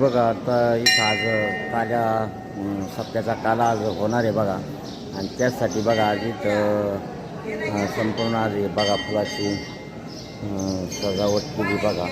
बघा आता इथं आज काल्या सप्त्याचा काला आज होणार आहे बघा. आणि त्याचसाठी बघा आज इथं संपूर्ण आज हे बघा फुलाची सजावट केली बघा.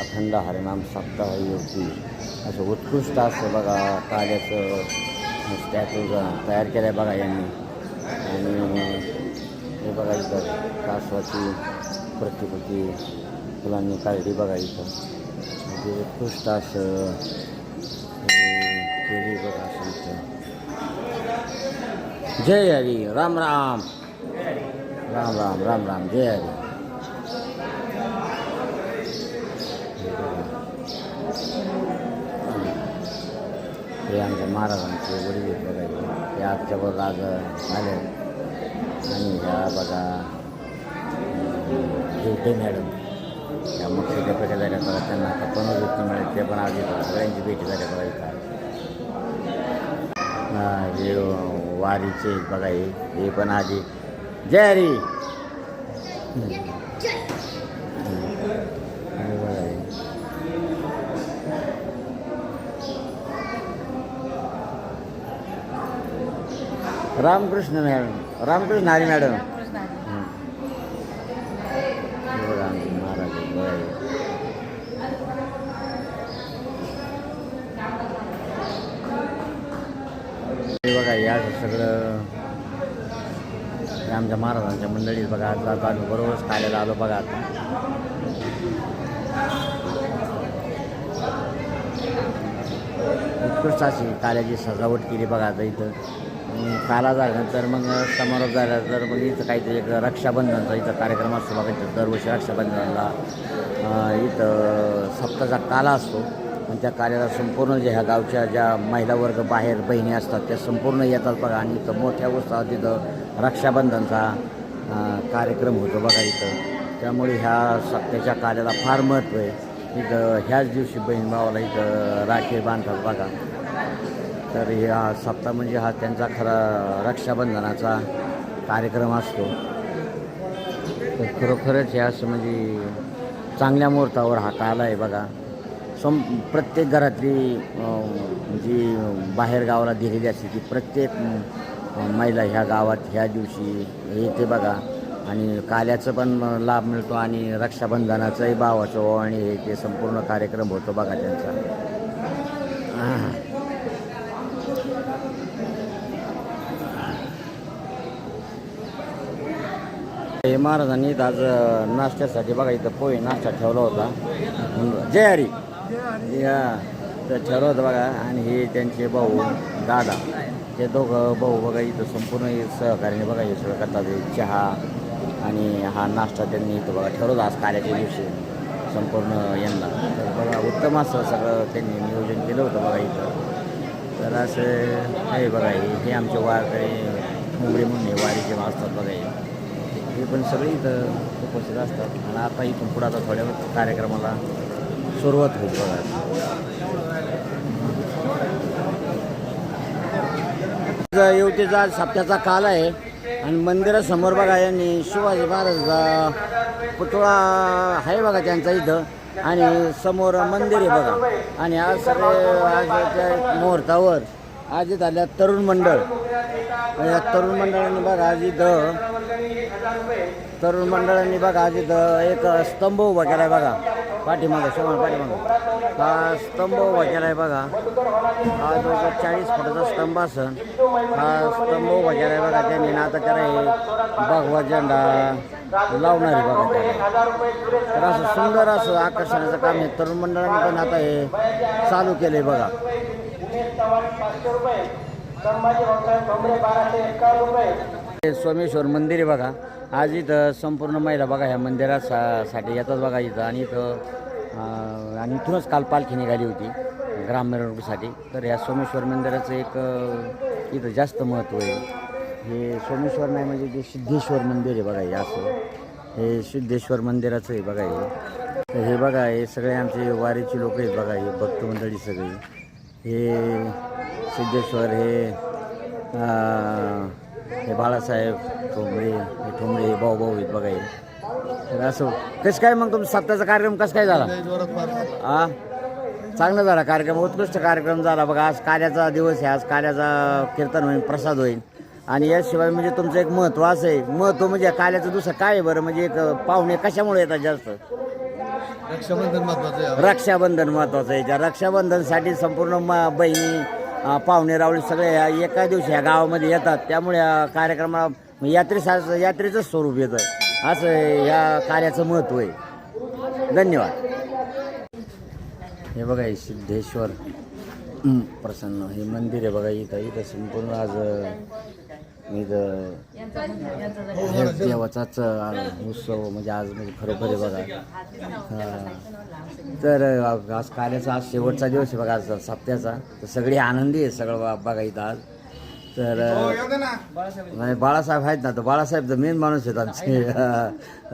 अखंड हरिनाम सप्ताह होती असं उत्कृष्ट असं बघा काल्याचं स्टॅच्यू तयार केलं आहे बघा यांनी. आणि हे बघा इथं कासवाची प्रतिकृती फुलांनी काढली बघा इथं. म्हणजे उत्कृष्ट असं बघा असं जय हरी राम राम राम राम राम राम जय हरी हे आमच्या महाराजांचे वडील बघायचे हे. हे आमच्याबरोबर आज आले आणि ह्या बघा मॅडम या मुख्याध्यापका झाल्या बघा त्यांना आता पनोवृत्ती मिळेल ते पण आज येतात. सगळ्यांची भेटी झाल्या बघा इथं हे वारीचे बघा हे. हे पण आधी जय हरी! रामकृष्ण मॅडम रामकृष्ण हरी मॅडम हं. हे बघा आमचे महाराज आहेत, बघा हे. हे बघा या सगळं आमच्या महाराजांच्या मंडळीत बघा आज आम्ही बरोबरच खायला आलो बघा आता. उत्कृष्ट अशी काल्याची सजावट केली बघा आता इथं. काला काला झाल्यानंतर मग समारोप झाला तर मग इथं काहीतरी एक रक्षाबंधनचा इथं कार्यक्रम असतो बघा इथं दरवर्षी रक्षाबंधनाला. इथं सप्ताचा काला असतो. आणि त्या कार्याला संपूर्ण ज्या ह्या गावच्या ज्या महिला वर्ग बाहेर बहिणी असतात त्या संपूर्ण येतात बघा. आणि इथं मोठ्या उत्साहात तिथं रक्षाबंधनचा कार्यक्रम होतो बघा इथं. त्यामुळे ह्या सप्त्याच्या कार्याला फार महत्त्व आहे. इथं ह्याच दिवशी बहीण भावाला इथं राखी बांधतात बघा. तर ह्या सप्ताह म्हणजे हा त्यांचा खरा रक्षाबंधनाचा कार्यक्रम असतो. तर खरोखरच हे असं म्हणजे चांगल्या मुहूर्तावर हा काल आहे बघा. सम प्रत्येक घरातली जी बाहेर गावाला दिलेली असते ती प्रत्येक महिला ह्या गावात ह्या दिवशी येते बघा. आणि काल्याचं पण लाभ मिळतो आणि रक्षाबंधनाचंही भावाचं ओवाळणी हे ते संपूर्ण कार्यक्रम होतो बघा त्यांचा. हे महाराजांनी आज नाश्त्यासाठी बघा इथं पोहे नाश्ता ठेवला होता. जय हरी. या तर बघा. आणि हे त्यांचे भाऊ दादा. हे दोघं भाऊ बघा इथं संपूर्ण सहकार्याने बघा हे सगळं करतात. चहा आणि हा नाश्ता त्यांनी इथं बघा ठरवलं आज कार्याच्या दिवशी. संपूर्ण यांना. तर बघा उत्तम असं सगळं त्यांनी नियोजन केलं होतं बघा इथं. तर असं आहे बघा हे हे आमचे वारकरी मुंबई म्हणून वारी वारीचे असतात बघा हे. हे पण सगळे इथं उपस्थित असतात. आणि आता इथून पुढं आता थोड्या कार्यक्रमाला सुरुवात होईल. बघा येवतीचा आज सप्त्याचा काल आहे. आणि मंदिरासमोर बघा यांनी शिवाजी महाराजचा पुतळा आहे बघा त्यांचा इथं. आणि समोर मंदिर आहे बघा. आणि आज सगळे आजच्या मुहूर्तावर आज इथं आल्या तरुण मंडळ. या तरुण मंडळांनी बघा आज इथं तरुण मंडळांनी बघा आज इथं एक स्तंभ उभा केला आहे बघा. पाठीमागं समोर पाठीमागं. हा स्तंभ उभा केला आहे बघा. हा जवळजवळ चाळीस फुटाचा स्तंभ असन हा स्तंभ उभा केला आहे बघा त्यांनी. ना आता त्याला हे भगवा झेंडा लावणार आहे बघा तर असं सुंदर असं आकर्षणाचं काम आहे तरुण मंडळाने पण आता हे चालू केलं आहे बघा. हे सोमेश्वर मंदिर आहे बघा. आज इथं संपूर्ण महिला बघा ह्या मंदिरात सा साठी येतात बघा इथं. आणि इथं आणि इथूनच काल पालखी निघाली होती ग्राममिरवणुकीसाठी तर ह्या सोमेश्वर मंदिराचं एक इथं जास्त महत्त्व आहे. हे सोमेश्वर नाही म्हणजे जे सिद्धेश्वर मंदिर आहे बघा हे असं. हे सिद्धेश्वर मंदिराचं आहे बघा हे. तर हे बघा हे सगळे आमचे वारीचे लोक आहेत बघा हे भक्त मंडळी सगळी. हे सिद्धेश्वर हे हे बाळासाहेब ठोंबरे हे ठोंबरे हे भाऊ भाऊ आहेत बघा हे. तर असं कसं काय मग तुमचा सप्ताहाचा कार्यक्रम कसं काय झाला? आ? चांगला झाला कार्यक्रम उत्कृष्ट कार्यक्रम झाला बघा. आज कार्याचा दिवस आहे आज कार्याचा कीर्तन होईल प्रसाद होईल. आणि याशिवाय म्हणजे तुमचं एक महत्त्व असं आहे. महत्त्व म्हणजे कार्याचं दुसरं काय आहे बरं? म्हणजे एक पाहुणे कशामुळे येतात जास्त? रक्षाबंधन महत्वाचं आहे. रक्षाबंधन महत्वाचं आहे. त्या रक्षाबंधनसाठी संपूर्ण म बहिणी पाहुणे रावळे सगळे एका दिवशी ह्या गावामध्ये येतात. त्यामुळे या कार्यक्रमाला म्हणजे यात्रेसा यात्रेचं स्वरूप येतं. असं या कार्याचं महत्त्व आहे. धन्यवाद. हे बघा हे सिद्धेश्वर प्रसन्न. हे मंदिर आहे बघा इथं इथं संपूर्ण आज हे देवाचाच उत्सव म्हणजे आज म्हणजे खरोखर आहे बघा. हा. तर आज कार्याचा आज शेवटचा दिवस आहे बघा आज सप्त्याचा. तर सगळी आनंदी आहे सगळं बा- बघा इथं आज. तर अं, नाही बाळासाहेब आहेत ना तर बाळासाहेब तर मेन माणूस आहेत आमचे.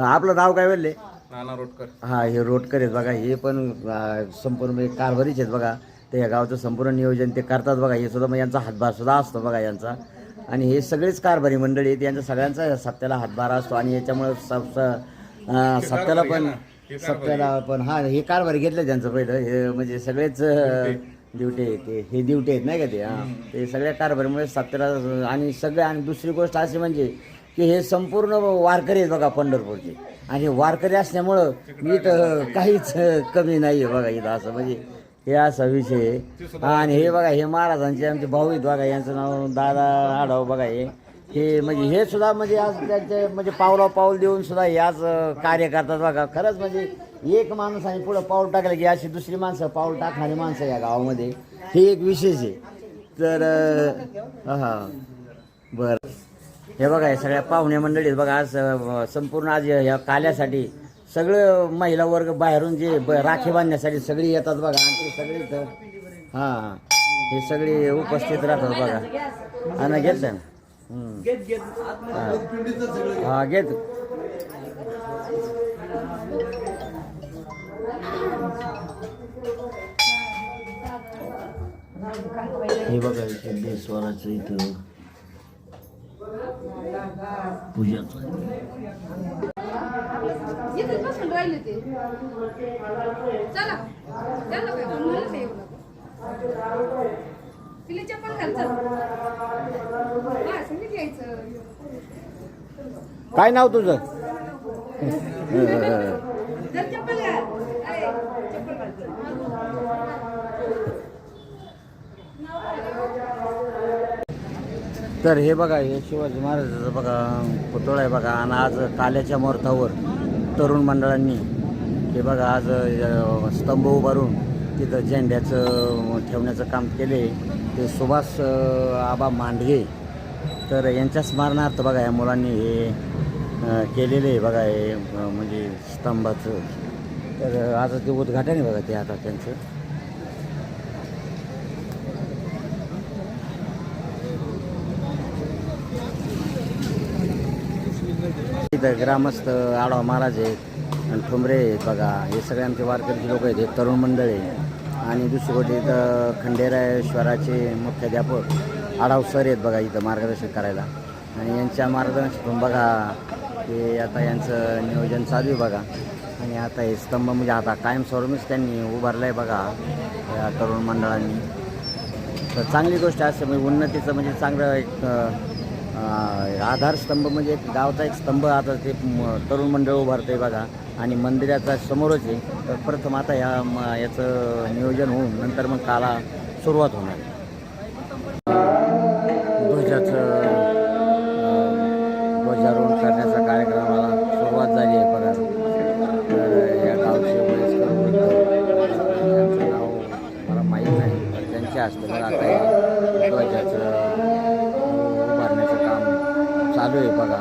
आपलं नाव काय बोलले? नाना रोटकर. हा हे रोडकर आहेत बघा हे पण संपूर्ण म्हणजे कारभारीच आहेत बघा. ते या गावचं संपूर्ण नियोजन ते करतात बघा हे सुद्धा मग यांचा हातभार सुद्धा असतो बघा यांचा. आणि हे सगळेच कारभारी मंडळी आहेत. यांचा सगळ्यांचा सप्त्याला हातभार असतो आणि याच्यामुळे स- अं, सप्त्याला पण सप्त्याला पण हा हे कारभारी घेतलं त्यांचं पहिलं. हे म्हणजे सगळेच ड्युटी. ते. हे ड्युटी आहेत नाही का ते? हां. ते सगळ्या कारभारीमुळे सप्त्याला आणि सगळे आणि दुसरी गोष्ट अशी म्हणजे की हे संपूर्ण वारकरी आहेत बघा पंढरपूरचे. आणि हे वारकरी असल्यामुळं इथं काहीच कमी नाही आहे बघा इथं असं. म्हणजे हे असा विषय आहे. आणि हे बघा हे महाराजांचे आमचे भाऊ आहेत बघा यांचं नाव दादा आढाव बघा हे. हे म्हणजे हे सुद्धा म्हणजे आज त्यांचे म्हणजे पावला पाऊल देऊन सुद्धा हे आज अं, कार्य करतात बघा. खरंच म्हणजे एक माणूस आणि पुढं पाऊल टाकलं की अशी दुसरी माणसं पाऊल टाकणारी माणसं या गावामध्ये. हे एक विशेष आहे. तर अं, हा. बरं. हे बघा हे सगळ्या पाहुणे मंडळी आहेत बघा आज अं, संपूर्ण आज या काल्यासाठी सगळं महिला वर्ग बाहेरून जे ब- राखी बांधण्यासाठी सगळी येतात बघा. आणि ते सगळे इथं हां. हे सगळे उपस्थित राहतात बघा. आणि घेतलं ना. हा. हा घेत. हे बघा इथं पूजाचं इथेच बसून राहिले ते. चला. चला काय मला नाही तिला चप्पल घाल चल. हा संगीत यायचं. काय नाव तुझं? जर चप्पल घाल. अरे, चप्पल घाल. चल. तर हे बघा हे शिवाजी महाराजाचं बघा पुतळा आहे बघा आणि आज काल्याच्या मोर्तावर तरुण मंडळांनी हे बघा आज स्तंभ उभारून तिथं झेंड्याचं ठेवण्याचं काम केले ते सुभाष आबा मांडगे तर यांच्या स्मरणार्थ बघा या मुलांनी हे केलेले आहे बघा हे म्हणजे स्तंभाचं. तर आज ते उद्घाटन आहे बघा ते आता त्यांचं. इथं ग्रामस्थ आडवा महाराज आहेत आणि ठुमरे आहेत बघा. हे सगळे आमचे वारकरीचे लोक आहेत हे तरुण मंडळ आहे आणि दुसरी गोष्ट इथं खंडेरायश्वराचे मुख्याध्यापक आढाव सर आहेत बघा इथं मार्गदर्शन करायला. आणि यांच्या मार्गदर्शनातून बघा हे आता यांचं नियोजन चालू आहे बघा. आणि आता हे स्तंभ म्हणजे आता कायमस्वरूपीच त्यांनी उभारलं आहे बघा या तरुण मंडळांनी. तर चांगली गोष्ट असते म्हणजे उन्नतीचं म्हणजे चांगलं एक आधारस्तंभ म्हणजे एक गावचा एक स्तंभ आता ते तरुण मंडळ उभारतं आहे बघा. आणि मंदिराचा समोरच आहे. तर प्रथम आता या म- याचं नियोजन होऊन नंतर मग काला सुरुवात होणार. ध्वजाचं ध्वजारोहण करण्याचा कार्यक्रमाला सुरुवात झाली आहे परत. तर या गावचे वयस्कर त्यांचं नाव मला माहीत नाही त्यांच्या हस्ते मला आता चालू आहे बघा.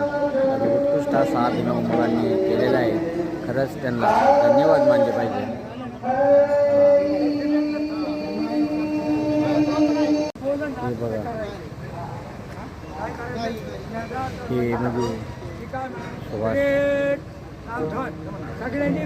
आणि उत्कृष्ट असा अभिनव मुलांनी केलेला आहे. खरंच त्यांना धन्यवाद मानले पाहिजे. हे बघा. हे म्हणजे सगळ्यांनी